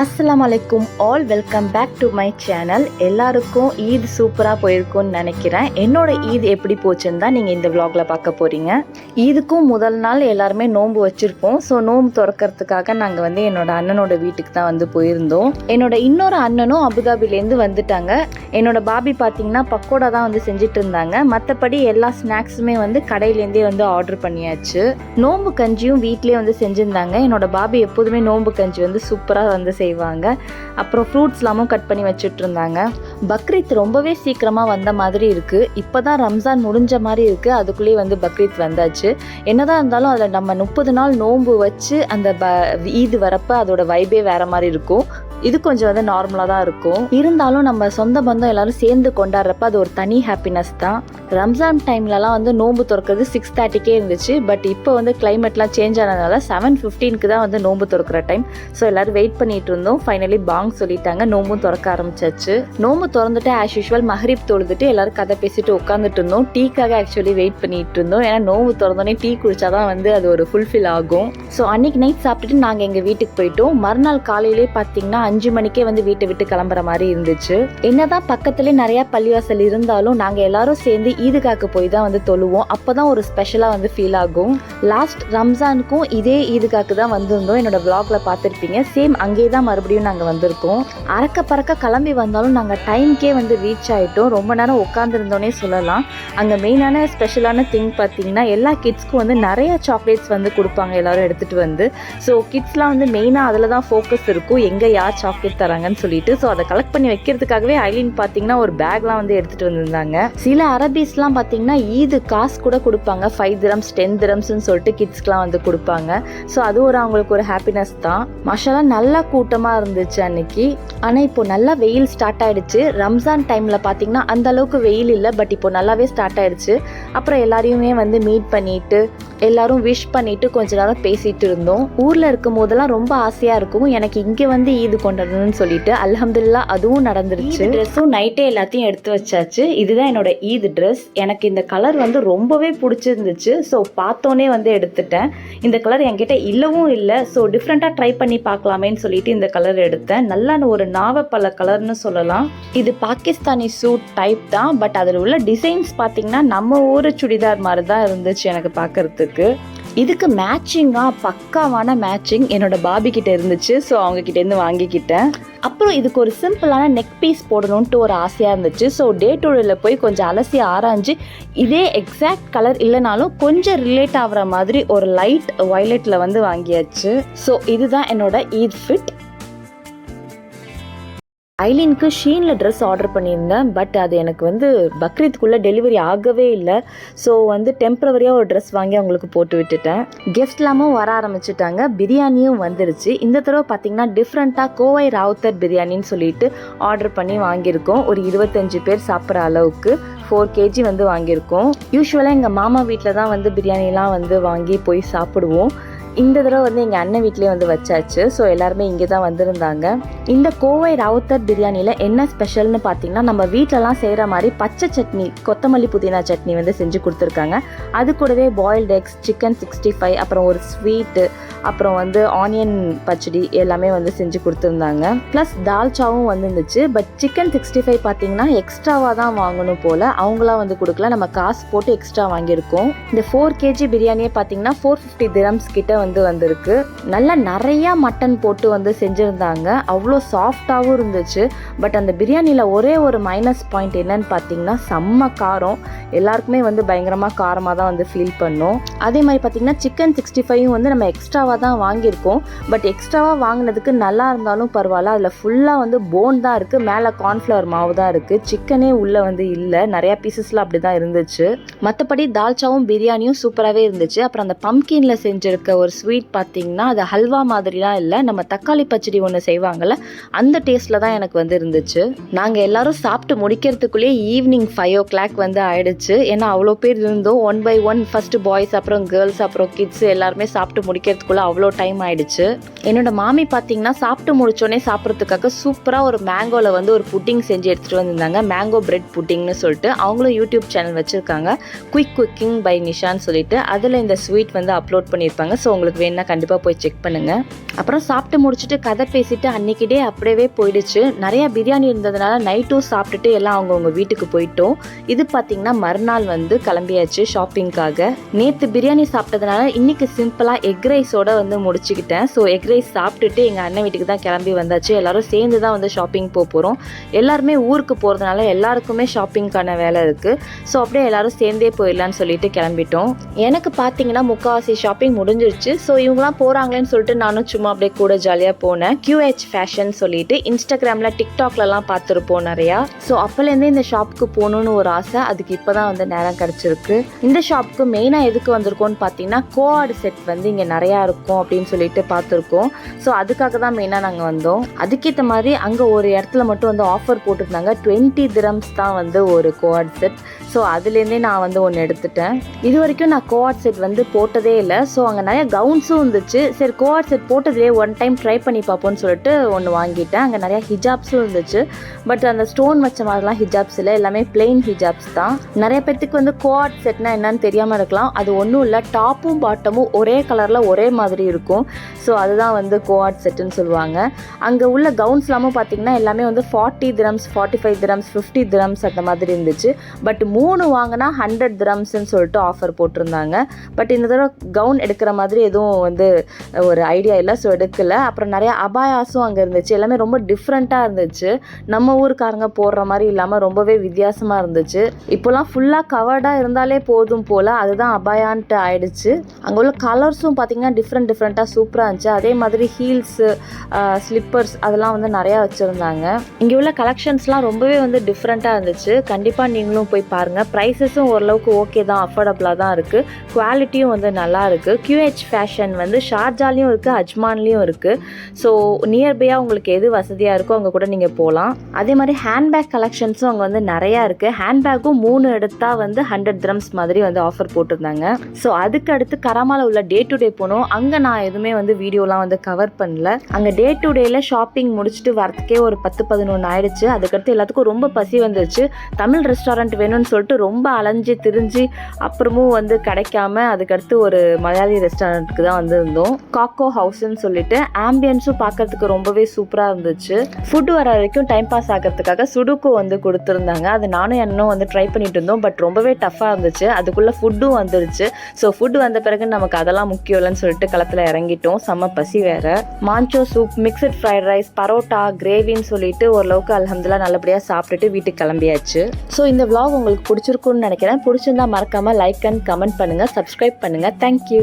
அஸ்லாம் அலைக்கும் all welcome back to my channel எல்லாருக்கும் ஈத் சூப்பராக போயிருக்கும்னு நினைக்கிறேன். என்னோட ஈத் எப்படி போச்சுன்னு தான் நீங்கள் இந்த vlogல பார்க்க போகிறீங்க ஈதுக்கும் முதல் நாள் எல்லாருமே நோன்பு வச்சுருப்போம். ஸோ நோன்பு திறக்கறதுக்காக நாங்கள் வந்து என்னோட அண்ணனோட வீட்டுக்கு தான் வந்து போயிருந்தோம். என்னோட இன்னொரு அண்ணனும் அபுதாபிலேருந்து வந்துட்டாங்க. என்னோட பாபி பார்த்தீங்கன்னா பக்கோடா தான் வந்து செஞ்சுட்டு இருந்தாங்க. மற்றபடி எல்லா ஸ்நாக்ஸுமே வந்து கடையிலேருந்தே வந்து ஆர்டர் பண்ணியாச்சு. நோன்பு கஞ்சியும் வீட்லேயே வந்து செஞ்சுருந்தாங்க. என்னோட பாபி எப்போதுமே நோன்பு கஞ்சி வந்து சூப்பராக வந்து செய்வாங்க. அப்புறம் ஃப்ரூட்ஸ்லாமும் கட் பண்ணி வச்சுட்டு இருந்தாங்க பக்ரீத் ரொம்பவே சீக்கிரமாக வந்த மாதிரி இருக்குது இப்போ தான் ரம்ஜான் முடிஞ்ச மாதிரி இருக்குது அதுக்குள்ளேயே வந்து பக்ரீத் வந்தாச்சு. என்னதான் இருந்தாலும் அதில் நம்ம முப்பது நாள் நோன்பு வச்சு அந்த ப ஈது வரப்போ அதோட வைபே வேறு மாதிரி இருக்கும். இது கொஞ்சம் வந்து நார்மலாக தான் இருக்கும். இருந்தாலும் நம்ம சொந்த பந்தம் எல்லாரும் சேர்ந்து கொண்டாடுறப்ப அது ஒரு தனி ஹாப்பினஸ் தான். ரம்ஜான் டைம்லலாம் வந்து நோன்பு திறக்கிறது சிக்ஸ் தேர்ட்டிக்கே இருந்துச்சு. பட் இப்போ வந்து கிளைமேட்லாம் சேஞ்ச் ஆனதுனால செவன் ஃபிஃப்டீனுக்கு தான் வந்து நோன்பு திறக்கிற டைம் ஸோ எல்லாரும் வெயிட் பண்ணிட்டு இருந்தோம். ஃபைனலி பாங் சொல்லிட்டாங்க. நோம்பும் திறக்க ஆரம்பிச்சாச்சு. நோம்பு திறந்துட்டு ஆஸ் யூஷுவல் மஹரீப் தொழுதுட்டு எல்லாரும் கதை பேசிட்டு உட்காந்துட்டு இருந்தோம். டீக்காக ஆக்சுவலி வெயிட் பண்ணிட்டு இருந்தோம். ஏன்னா நோம்பு திறந்தோடனே டீ குடிச்சாதான் வந்து அது ஒரு ஃபுல்ஃபில் ஆகும். ஸோ அன்னைக்கு நைட் சாப்பிட்டுட்டு நாங்கள் எங்கள் வீட்டுக்கு போயிட்டோம். மறுநாள் காலையிலே பார்த்தீங்கன்னா அஞ்சு மணிக்கே வந்து வீட்டை விட்டு கிளம்புற மாதிரி இருந்துச்சு. என்னதான் பக்கத்துலேயே நிறைய பள்ளிவாசல் இருந்தாலும் நாங்கள் எல்லாரும் சேர்ந்து ஈதுகாக்கு போய் தான் வந்து தொழுவோம். அப்போ தான் ஒரு ஸ்பெஷலாக வந்து ஃபீல் ஆகும். லாஸ்ட் ரம்ஜானுக்கும் இதே ஈதுகாக்கு தான் வந்திருந்தோம். என்னோட vlogல பார்த்துருப்பீங்க. சேம் அங்கேயே தான் மறுபடியும் நாங்கள் வந்திருக்கோம். அறக்க பறக்க கிளம்பி வந்தாலும் நாங்கள் டைம்க்கே வந்து ரீச் ஆகிட்டோம் ரொம்ப நேரம் உட்காந்துருந்தோன்னே சொல்லலாம். அங்கே மெயினான ஸ்பெஷலான திங் பார்த்தீங்கன்னா எல்லா கிட்ஸ்க்கும் வந்து நிறைய சாக்லேட்ஸ் வந்து கொடுப்பாங்க எல்லாரும் எடுத்துகிட்டு வந்து. ஸோ கிட்ஸ்லாம் வந்து மெயினாக அதில் தான் ஃபோக்கஸ் இருக்கும். எங்கே யார் சாக்லேட் தராங்கன்னு சொல்லிட்டு ஸோ அதை கலெக்ட் பண்ணி வைக்கிறதுக்காகவே ஐலின் பார்த்தீங்கன்னா ஒரு பேக்லாம் வந்து எடுத்துகிட்டு வந்திருந்தாங்க. சில அரபீஸ்லாம் பார்த்தீங்கன்னா ஈது காசு கூட கொடுப்பாங்க. ஃபைவ் திரம்ஸ் டென் திரம்ஸ்னு சொல்லிட்டு கிட்ஸ்க்குலாம் வந்து கொடுப்பாங்க. ஸோ அது ஒரு அவங்களுக்கு ஒரு ஹாப்பினஸ் தான். மஷாலா நல்லா கூட்டமாக இருந்துச்சு அன்னைக்கு. ஆனால் இப்போ நல்லா வெயில் ஸ்டார்ட் ஆயிடுச்சு. ரம்ஜான் டைமில் பார்த்தீங்கன்னா அந்த அளவுக்கு வெயில் இல்லை பட் இப்போ நல்லாவே ஸ்டார்ட் ஆயிடுச்சு. அப்புறம் எல்லாரையுமே வந்து மீட் பண்ணிட்டு எல்லாரும் விஷ் பண்ணிட்டு கொஞ்ச நேரம் பேசிட்டு இருந்தோம். ஊர்ல இருக்கும் போதெல்லாம் ரொம்ப ஆசையா இருக்கும். எனக்கு இங்க வந்து ஈது கொண்டாடணும்னு சொல்லிட்டு அலமதுல்லா அதுவும் நடந்துருச்சு. ட்ரெஸ்ஸும் நைட்டே எல்லாத்தையும் எடுத்து வச்சாச்சு. இதுதான் என்னோட ஈத் ட்ரெஸ் எனக்கு இந்த கலர் வந்து ரொம்பவே பிடிச்சிருந்துச்சு. ஸோ பார்த்தோன்னே வந்து எடுத்துட்டேன். இந்த கலர் என்கிட்ட இல்லவும் இல்லை. ஸோ டிஃப்ரெண்ட்டாக ட்ரை பண்ணி பார்க்கலாமேன்னு சொல்லிட்டு இந்த கலர் எடுத்தேன். நல்லா ஒரு நாவப்பழ கலர்னு சொல்லலாம். இது பாகிஸ்தானி சூட் டைப் தான். பட் அதில் உள்ள டிசைன்ஸ் பார்த்தீங்கன்னா நம்ம ஊர் சுடிதார் மாதிரி தான் இருந்துச்சு எனக்கு பார்க்கறதுக்கு. இதுக்கு மேட்சிங்காக பக்காவான மேட்சிங் என்னோட பாபி கிட்ட இருந்துச்சு. ஸோ அவங்க கிட்டேருந்து வாங்கிக்கிட்டேன். அப்புறம் இதுக்கு ஒரு சிம்பிளான நெக் பீஸ் போடணுன்ட்டு ஒரு ஆசையாக இருந்துச்சு. ஸோ டே டூடில் போய் கொஞ்சம் அலசி ஆராய்ஞ்சு இதே எக்ஸாக்ட் கலர் இல்லைனாலும் கொஞ்சம் ரிலேட் ஆகிற மாதிரி ஒரு லைட் வயலட்டில் வந்து வாங்கியாச்சு. ஸோ இதுதான் என்னோட ஈத் ஃபிட் ஐலினுக்கு ஷீனில் ட்ரெஸ் ஆர்டர் பண்ணியிருந்தேன் பட் அது எனக்கு வந்து பக்ரீத்துக்குள்ளே டெலிவரி ஆகவே இல்லை. ஸோ வந்து டெம்ப்ரவரியாக ஒரு ட்ரெஸ் வாங்கி அவங்களுக்கு போட்டு விட்டுட்டேன். கெஸ்ட்லாமும் வர ஆரம்பிச்சிட்டாங்க. பிரியாணியும் வந்துருச்சு. இந்த தடவை பார்த்திங்கன்னா டிஃப்ரெண்ட்டாக கோவை ராவுத்தர் பிரியாணின்னு சொல்லிட்டு ஆர்டர் பண்ணி வாங்கியிருக்கோம். ஒரு இருபத்தஞ்சு பேர் சாப்பிட்ற அளவுக்கு ஃபோர் கேஜி வந்து வாங்கியிருக்கோம். யூஸ்வலாக எங்கள் மாமா வீட்டில் தான் வந்து பிரியாணிலாம் வந்து வாங்கி போய் சாப்பிடுவோம். இந்த தடவை வந்து எங்கள் அண்ணன் வீட்லேயே வந்து வச்சாச்சு. ஸோ எல்லாருமே இங்கே தான் வந்திருந்தாங்க. இந்த கோவை ராவுத்தர் பிரியாணியில் என்ன ஸ்பெஷல்னு பார்த்தீங்கன்னா நம்ம வீட்டிலலாம் செய்கிற மாதிரி பச்சை சட்னி கொத்தமல்லி புதினா சட்னி வந்து செஞ்சு கொடுத்துருக்காங்க. அது கூடவே boiled eggs chicken sixty five அப்புறம் ஒரு ஸ்வீட்டு அப்புறம் வந்து ஆனியன் பச்சடி எல்லாமே வந்து செஞ்சு கொடுத்துருந்தாங்க. ப்ளஸ் தால்ச்சாவும் வந்துருந்துச்சு. பட் சிக்கன் சிக்ஸ்டி ஃபைவ் பார்த்தீங்கன்னா எக்ஸ்ட்ராவாக தான் வாங்கணும் போல். அவங்களாம் வந்து கொடுக்கல. நம்ம காசு போட்டு எக்ஸ்ட்ரா வாங்கியிருக்கோம். இந்த ஃபோர் கேஜி பிரியாணியே பார்த்தீங்கன்னா ஃபோர் ஃபிஃப்டி திரம்ஸ் கிட்ட வந்து வந்து வந்திருக்கு. நல்லா நிறையா மட்டன் போட்டு வந்து செஞ்சுருந்தாங்க. அவ்வளோ சாஃப்டாகவும் இருந்துச்சு. பட் அந்த பிரியாணியில் ஒரே ஒரு மைனஸ் பாயிண்ட் என்னன்னு பார்த்தீங்கன்னா செம்ம காரம். எல்லாருக்குமே வந்து பயங்கரமாக காரமாக தான் வந்து ஃபீல் பண்ணோம். அதே மாதிரி பார்த்தீங்கன்னா சிக்கன் சிக்ஸ்டி ஃபைவும் வந்து நம்ம எக்ஸ்ட்ராவாக தான் வாங்கியிருக்கோம். பட் எக்ஸ்ட்ராவாக வாங்கினதுக்கு நல்லா இருந்தாலும் பரவாயில்ல. அதில் ஃபுல்லாக வந்து போன் தான் இருக்குது மேலே கார்ன்ஃப்ளவர் மாவு தான் இருக்குது சிக்கனே உள்ளே வந்து இல்லை. நிறையா பீசஸ்லாம் அப்படி தான் இருந்துச்சு. மற்றபடி தால்ச்சாவும் பிரியாணியும் சூப்பராகவே இருந்துச்சு. அப்புறம் அந்த பம்கினில் செஞ்சுருக்க ஒரு ஸ்வீட் பார்த்தீங்கன்னா அது ஹல்வா மாதிரிலாம் இல்லை. நம்ம தக்காளி பச்சடி ஒன்று செய்வாங்கல்ல அந்த டேஸ்ட்டில் தான் எனக்கு வந்து இருந்துச்சு. நாங்கள் எல்லாரும் சாப்பிட்டு முடிக்கிறதுக்குள்ளேயே ஈவினிங் ஃபைவ் ஓ கிளாக் வந்து ஆயிடுச்சு. ஏன்னா அவ்வளோ பேர் இருந்தோம். One by one first boys அப்புறம் கேர்ள்ஸ் அப்புறம் கிட்ஸ் எல்லாருமே சாப்பிட்டு முடிக்கிறதுக்குள்ளே அவ்வளோ டைம் ஆயிடுச்சு. என்னோட மாமி பார்த்தீங்கன்னா சாப்பிட்டு முடிச்சோடனே சாப்பிட்றதுக்காக சூப்பராக ஒரு மேங்கோவில் வந்து ஒரு புட்டிங் செஞ்சு எடுத்துகிட்டு வந்திருந்தாங்க. மேங்கோ பிரெட் புட்டிங்னு சொல்லிட்டு. அவங்களும் யூடியூப் சேனல் வச்சுருக்காங்க. குயிக் குக்கிங் பை நிஷான்னு சொல்லிட்டு. அதில் இந்த ஸ்வீட் வந்து அப்லோட் பண்ணியிருப்பாங்க. ஸோ உங்களுக்கு வேணால் கண்டிப்பாக போய் செக் பண்ணுங்கள் அப்புறம் சாப்பிட்டு முடிச்சுட்டு கதை பேசிட்டு அன்றைக்கிட்டே அப்படியே போயிடுச்சு. நிறையா பிரியாணி இருந்ததுனால நைட்டும் சாப்பிட்டுட்டு எல்லாம் அவங்கவுங்க வீட்டுக்கு போயிட்டோம். இது பார்த்திங்கன்னா மறுநாள் வந்து கிளம்பியாச்சு ஷாப்பிங்க்காக நேற்று பிரியாணி சாப்பிட்டதுனால இன்னைக்கு சிம்பிளாக எக் ரைஸோட வந்து முடிச்சுக்கிட்டேன். ஸோ எக் ரைஸ் சாப்பிட்டுட்டு எங்கள் அண்ணன் வீட்டுக்கு தான் கிளம்பி வந்தாச்சு. எல்லோரும் சேர்ந்து தான் வந்து ஷாப்பிங் போக போகிறோம் எல்லாருமே ஊருக்கு போகிறதுனால எல்லாருக்குமே ஷாப்பிங்க்கான வேலை இருக்குது ஸோ அப்படியே எல்லோரும் சேர்ந்தே போயிடலான்னு சொல்லிட்டு கிளம்பிட்டோம். எனக்கு பார்த்தீங்கன்னா முக்கால்வாசி ஷாப்பிங் முடிஞ்சிருச்சு. ஸோ இவங்களாம் போகிறாங்களேன்னு சொல்லிட்டு நானும் சும்மா அப்படியே கூட ஜாலியாக போனேன். கியூஹெச் ஃபேஷன் சொல்லிட்டு இன்ஸ்டாகிராமில் டிக்டாக்லலாம் பார்த்துருப்போம் நிறையா. ஸோ அப்போலேருந்தே இந்த ஷாப்புக்கு போகணுன்னு ஒரு ஆசை. அதுக்கு இப்போ தான் வந்து நேரம் கிடச்சிருக்கு. இந்த ஷாப்புக்கு மெயினாக எதுக்கு வந்திருக்கோம்னு பார்த்தீங்கன்னா கோஆர்டு செட் வந்து இங்கே நிறையா இருக்கும் அப்படின்னு சொல்லிட்டு பார்த்துருக்கோம். ஸோ அதுக்காக தான் மெயினாக நாங்கள் வந்தோம். அதுக்கேற்ற மாதிரி அங்கே ஒரு இடத்துல மட்டும் வந்து ஆஃபர் போட்டிருந்தாங்க. டுவெண்ட்டி திரம்ஸ் தான் வந்து ஒரு கோஆர்ட் செட் ஸோ அதுலேருந்தே நான் வந்து ஒன்று எடுத்துட்டேன். இது வரைக்கும் நான் கோஆர்ட் செட் வந்து போட்டதே இல்லை. ஸோ அங்கே நிறைய கவுன்ஸும் இருந்துச்சு. சரி கோஆர்ட் செட் போட்டதுலேயே ஒன் டைம் ட்ரை பண்ணி பார்ப்போம்னு சொல்லிட்டு ஒன்று வாங்கிட்டேன். அங்கே நிறையா ஹிஜாப்ஸும் இருந்துச்சு. பட் அந்த ஸ்டோன் வச்ச மாதிரிலாம் ஹிஜாப்ஸ் இல்லை. எல்லாமே பிளெயின் ஹிஜாப்ஸ் தான். நிறைய பேர்த்துக்கு வந்து கோஆர்ட் செட்னா என்னன்னு தெரியாமல் இருக்கலாம். அது ஒன்றும் இல்லை. டாப்பும் பாட்டமும் ஒரே கலரில் ஒரே மாதிரி இருக்கும். ஸோ அதுதான் வந்து கோஆர்ட் செட்டுன்னு சொல்லுவாங்க. அங்கே உள்ள கவுன்ஸ் இல்லாமல் பார்த்தீங்கன்னா எல்லாமே வந்து forty dirhams forty five dirhams fifty dirhams அந்த மாதிரி இருந்துச்சு. பட் மூணு வாங்கினா ஹண்ட்ரட் திரம்ஸ்ன்னு சொல்லிட்டு ஆஃபர் போட்டிருந்தாங்க. பட் இந்த தடவை கவுன் எடுக்கிற மாதிரி எதுவும் வந்து ஒரு ஐடியா இல்லை ஸோ எடுக்கலை. அப்புறம் நிறைய அபாயாஸும் அங்கே இருந்துச்சு. எல்லாமே ரொம்ப டிஃப்ரெண்ட்டாக இருந்துச்சு. நம்ம ஊருக்காரங்க போடுற மாதிரி இல்லாமல் ரொம்பவே வித்தியாசமாக இருந்துச்சு. இப்போலாம் ஃபுல்லாக கவர்டாக இருந்தாலே போதும் போல். அதுதான் அபாயான்ட்டு ஆயிடுச்சு. அங்கே உள்ள கலர்ஸும் பார்த்தீங்கன்னா டிஃப்ரெண்ட் டிஃப்ரெண்ட்டாக சூப்பராக இருந்துச்சு. அதே மாதிரி ஹீல்ஸு ஸ்லிப்பர்ஸ் அதெல்லாம் வந்து நிறையா வச்சுருந்தாங்க. இங்கே உள்ள கலெக்ஷன்ஸ்லாம் ரொம்பவே வந்து டிஃப்ரெண்ட்டாக இருந்துச்சு. கண்டிப்பாக நீங்களும் போய் பாருங்கள் ப்ரைஸஸும் ஓரளவுக்கு ஓகே தான். அஃபோர்டபுளாக தான் இருக்குது குவாலிட்டியும் வந்து நல்லா இருக்குது கியூஹெச் ஃபேஷன் வந்து ஷார்ஜாலையும் இருக்குது அஜ்மான்லேயும் இருக்குது ஸோ நியர்பையாக உங்களுக்கு எது வசதியாக இருக்கோ அங்கே கூட நீங்கள் போகலாம் அதே மாதிரி ஹேண்ட்பேக் கலெக்ஷன்ஸும் அங்கே வந்து நிறையா இருக்குது ஹேண்ட்பேக்கும் மூணு எடுத்தா வந்து ஹண்ட்ரட் த்ரம்ஸ் மாதிரி வந்து ஆஃபர் போட்டிருந்தாங்க. ஸோ அதுக்கு அடுத்து கரமால உள்ள டே டு டே போனோம். அங்கே நான் எதுவுமே வந்து வீடியோலாம் வந்து கவர் பண்ணல. அங்கே டே டு டேயில் ஷாப்பிங் முடிச்சுட்டு வரதுக்கே ஒரு பத்து பதினொன்று ஆயிடுச்சு. அதுக்கடுத்து எல்லாத்துக்கும் ரொம்ப பசி வந்துருச்சு. தமிழ் ரெஸ்டாரண்ட் வேணும்னு சொல்லிட்டு ரொம்ப அலைஞ்சு திரிஞ்சு அப்புறமும் வந்து கிடைக்காம அதுக்கடுத்து ஒரு மலையாளி ரெஸ்டாரண்ட் ரெஸ்டாரண்ட்டுக்கு தான் வந்திருந்தோம். காக்கோ ஹவுஸ்ன்னு சொல்லிட்டு ஆம்பியன்ஸும் பார்க்கறதுக்கு ரொம்பவே சூப்பராக இருந்துச்சு. ஃபுட் வர வரைக்கும் டைம் பாஸ் ஆகிறதுக்காக சுடுக்கு வந்து கொடுத்துருந்தாங்க. அது நானும் என்னும் வந்து ட்ரை பண்ணிட்டு இருந்தோம். பட் ரொம்பவே டஃப்பாக இருந்துச்சு. அதுக்குள்ளே ஃபுட்டும் வந்துருச்சு. ஸோ ஃபுட் வந்த பிறகு நமக்கு அதெல்லாம் முக்கியம் இல்லைன்னு சொல்லிட்டு களத்தில் இறங்கிட்டோம். செம்ம பசி வேற. Manchow soup mixed fried rice parotta கிரேவின்னு சொல்லிட்டு ஓரளவுக்கு அலமதுலாம் நல்லபடியாக சாப்பிட்டுட்டு வீட்டுக்கு கிளம்பியாச்சு. ஸோ இந்த விளாக் உங்களுக்கு பிடிச்சிருக்குன்னு நினைக்கிறேன். பிடிச்சிருந்தா மறக்காமல் லைக் அண்ட் கமெண்ட் பண்ணுங்கள் சப்ஸ்கிரைப் பண்ணுங்கள் தேங்க்யூ